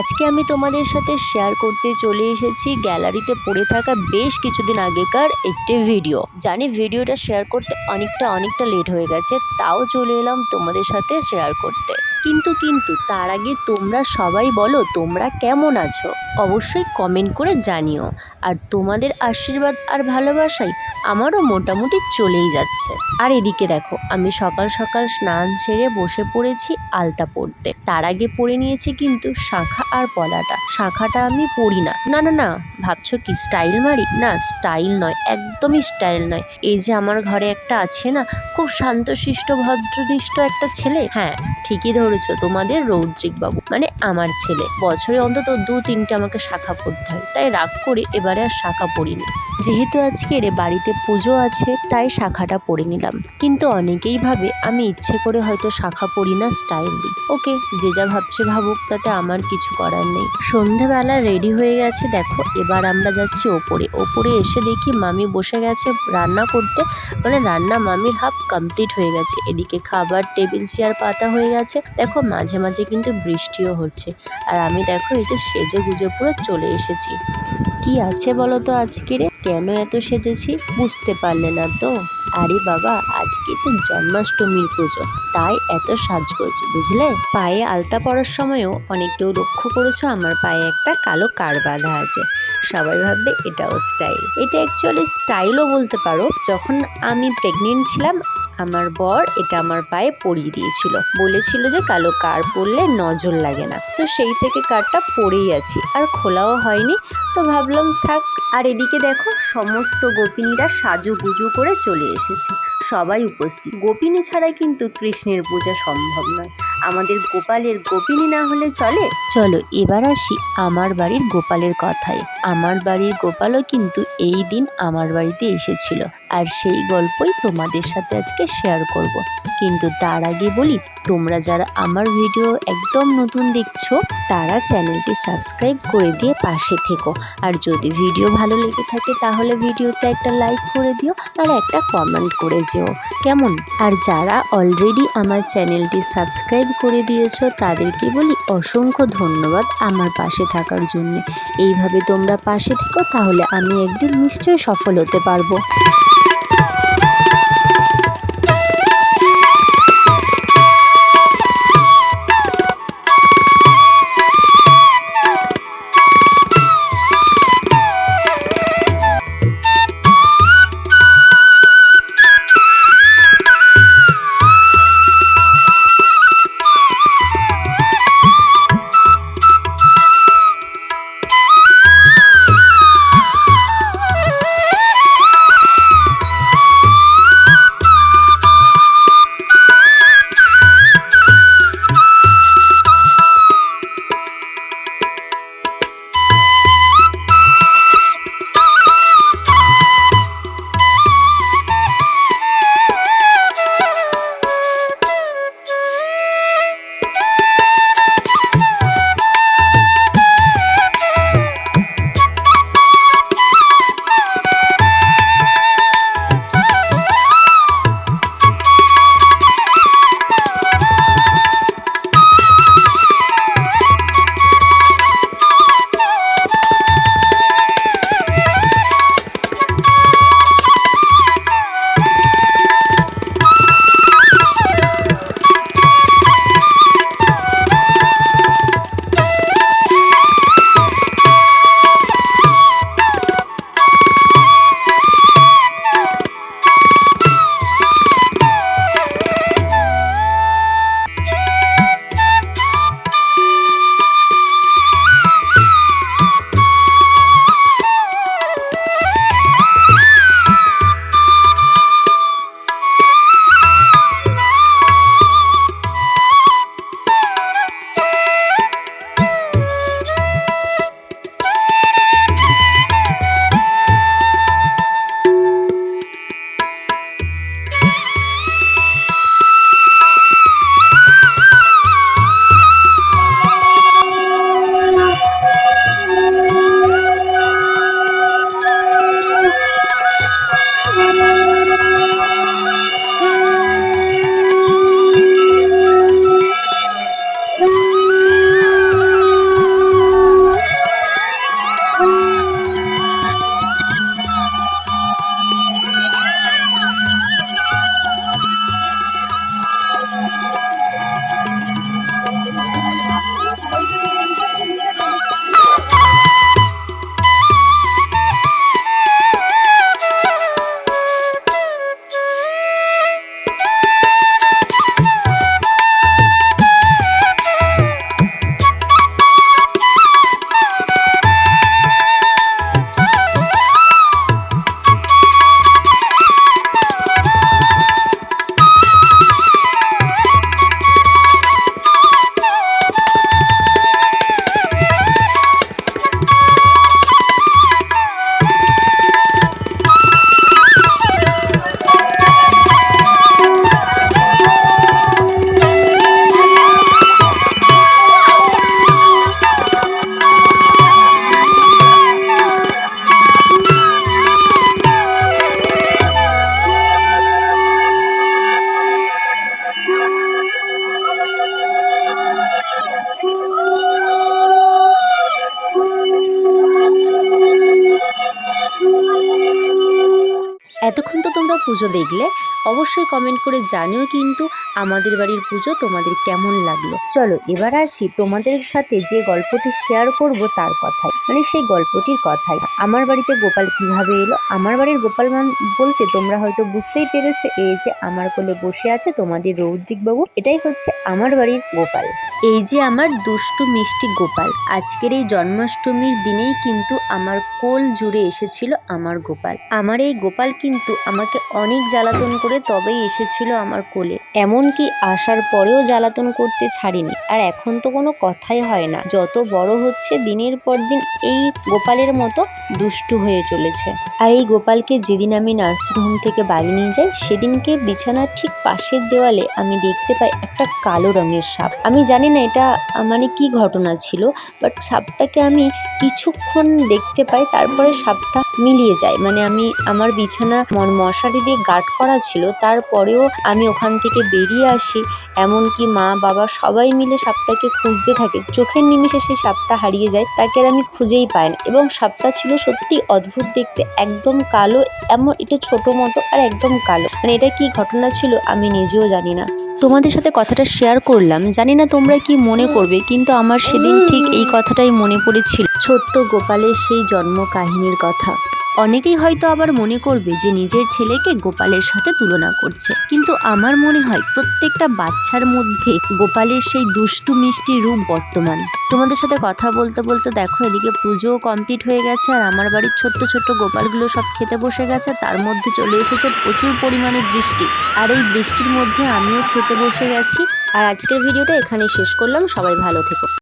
আজকে আমি তোমাদের সাথে শেয়ার করতে চলে এসেছি গ্যালারিতে পড়ে থাকা বেশ কিছুদিন আগেকার একটি ভিডিও জানি ভিডিওটা শেয়ার করতে অনেকটা অনেকটা লেট হয়ে গেছে, তাও চলে এলাম তোমাদের সাথে শেয়ার করতে। কিন্তু কিন্তু তার আগে তোমরা সবাই বলো তোমরা কেমন আছো? অবশ্যই কমেন্ট করে জানিও। আর তোমাদের আশীর্বাদ আর ভালোবাসাই আমারও মোটামুটি চলেই যাচ্ছে। আর এদিকে দেখো, আমি সকাল সকাল স্নান ছেড়ে বসে পড়েছি আলতা পড়তে তার আগে পরে নিয়েছি কিন্তু শাঁখা আর পলাটা। শাঁখাটা আমি পরি না। না না না, ভাবছ কি স্টাইল মারি? না স্টাইল নয়, একদমই স্টাইল নয়। এই যে আমার ঘরে একটা আছে না, খুব শান্তশিষ্ট, ভদ্রনিষ্ঠ একটা ছেলে? হ্যাঁ ঠিকই ধরেছো তোমাদের রৌদ্রিক বাবু। মানে আমার ছেলে। বছরে অন্তত দু তিনটে আমাকে শাখা পড়তে হয়। তাই রাগ করে এবারে আর শাখা পড়িনি। যেহেতু আজকে রে বাড়িতে পুজো আছে, তাই শাখাটা পরে নিলাম। কিন্তু অনেকেই ভাবে আমি ইচ্ছে করে হয়তো শাখা পড়ি না স্টাইল দিই। ওকে, যে যা ভাবছে ভাবুক, তাতে আমার কিছু করার নেই। সন্ধেবেলা রেডি হয়ে গেছে, দেখো, এবার আমরা যাচ্ছি ওপরে। ওপরে এসে দেখি মামি বসে গেছে রান্না করতে। মানে রান্না মামির হাফ কমপ্লিট হয়ে গেছে। এদিকে খাবার, টেবিল, চেয়ার, পাতা হয়ে গেছে। দেখো মাঝে মাঝে কিন্তু বৃষ্টিও হচ্ছে। আর আমি দেখো এই যে সেজে গুজে পুরো চলে এসেছি। কি আছে বলো তো আজকে কেন এত সেজেছি? বুঝতে পারলে না তো। আরে বাবা, আজকে তো জন্মাষ্টমীর পুজো, তাই এত সাজগোজ, বুঝলে? পায়ে আলতা পরার সময়ও অনেক কেউ লক্ষ্য করেছ, আমার পায়ে একটা কালো কার বাঁধা আছে। সবাই ভাববে এটাও স্টাইল এটা অ্যাকচুয়ালি স্টাইলও বলতে পারো, যখন আমি প্রেগনেন্ট ছিলাম, আমার বর এটা আমার পায়ে পরিয়ে দিয়েছিল। বলেছিল যে কালো কার পরলে নজর লাগে না। তো সেই থেকে কারটা পরেই আছি, আর খোলাও হয়নি। তো ভাবলাম থাক, আর এদিকে দেখো, সমস্ত গোপিনীরা সাজু সাজুগুজু করে চলে এসেছে। সবাই উপস্থিত। গোপিনী ছাড়া কিন্তু কৃষ্ণের পূজা সম্ভব নয়। আমাদের গোপালের গোপিনী না হলে চলে? চলো, এবার আসি আমার বাড়ির গোপালের কথায়। আমার বাড়ির গোপালও কিন্তু এই দিন আমার বাড়িতে এসেছিল। আর সেই গল্পই তোমাদের সাথে আজকে শেয়ার করব। কিন্তু তার আগে বলি, তোমরা যারা আমার ভিডিও একদম নতুন দেখছ, তারা চ্যানেলটি সাবস্ক্রাইব করে দিয়ে পাশে থেকো। আর যদি ভিডিও ভালো লেগে থাকে, তাহলে ভিডিওতে একটা লাইক করে দিও আর একটা কমেন্ট করে যেও। কেমন? আর যারা অলরেডি আমার চ্যানেলটি সাবস্ক্রাইব করে দিয়েছ, তাদেরকে বলি অসংখ্য ধন্যবাদ আমার পাশে থাকার জন্য। এইভাবে তোমরা পাশে থেকো, তাহলে আমি একদিন নিশ্চয়ই সফল হতে পারব। পুজো দেখলে অবশ্যই কমেন্ট করে জানিও কিন্তু আমাদের বাড়ির পুজো তোমাদের কেমন লাগল। চলো, এবার আসি তোমাদের সাথে যে গল্পটি শেয়ার করব তার কথাই মানে সেই গল্পটির কথাই আমার বাড়িতে গোপাল কীভাবে এলো? আমার বাড়ির গোপাল বলতে তোমরা হয়তো বুঝতেই পেরেছ, এই যে আমার কোলে বসে আছে তোমাদের রৌদ্রিক বাবু এটাই হচ্ছে আমার বাড়ির গোপাল। এই যে আমার দুষ্টু মিষ্টি গোপাল। আজকের এই জন্মাষ্টমীর দিনেই কিন্তু আমার কোল জুড়ে এসেছিল আমার গোপাল। আমার এই গোপাল কিন্তু আমাকে অনেক জ্বালাতন করে তবেই এসেছিল আমার কোলে। এমনকি আসার পরেও জ্বালাতন করতে ছাড়িনি। আর এখন তো কোনো কথাই হয় না। যত বড় হচ্ছে, দিনের পর দিন এই গোপালের মতো দুষ্টু হয়ে চলেছে। আর এই গোপালকে যেদিন আমি নার্সিংহোম থেকে বাড়ি নিয়ে যাই, সেদিনকে বিছানার ঠিক পাশের দেওয়ালে আমি দেখতে পাই একটা কালো রঙের সাপ। আমি জানি না এটা মানে কি ঘটনা ছিল বাট সাপটাকে আমি কিছুক্ষণ দেখতে পাই, তারপরে সাপটা মিলিয়ে যায়। মানে আমি, আমার বিছানা মশারি দিয়ে গার্ড করা ছিল, তারপরেও আমি ওখান থেকে বেরিয়ে আসি। এমনকি মা, বাবা সবাই মিলে সাপটাকে খুঁজতে থাকে। চোখের নিমিষে সেই সাপটা হারিয়ে যায়, তাকে আর আমি খুঁজেই পাই না। এবং সাপটা ছিল সত্যি অদ্ভুত দেখতে, একদম কালো, এমন, এটা ছোট মতো আর একদম কালো। মানে এটা কি ঘটনা ছিল আমি নিজেও জানি না। তোমাদের সাথে কথাটা শেয়ার করলাম। জানি না তোমরা কি মনে করবে, কিন্তু আমার সেদিন ঠিক এই কথাটাই মনে পড়েছিল। ছোট্ট গোপালের সেই জন্ম কাহিনীর কথা। অনেকেই হয়তো আবার মনে করবে যে নিজের ছেলেকে গোপালের সাথে তুলনা করছে। কিন্তু আমার মনে হয় প্রত্যেকটা বাচ্চার মধ্যে গোপালের সেই দুষ্টু মিষ্টি রূপ বর্তমান। তোমাদের সাথে কথা বলতে বলতে দেখো, এদিকে পুজোও কমপ্লিট হয়ে গেছে আর আমার বাড়ির ছোট্ট ছোট্ট গোপালগুলো সব খেতে বসে গেছে। তার মধ্যে চলে এসেছে প্রচুর পরিমাণে বৃষ্টি। আর এই বৃষ্টির মধ্যে আমিও খেতে বসে গেছি। আর আজকের ভিডিওটা এখানেই শেষ করলাম। সবাই ভালো থেকো।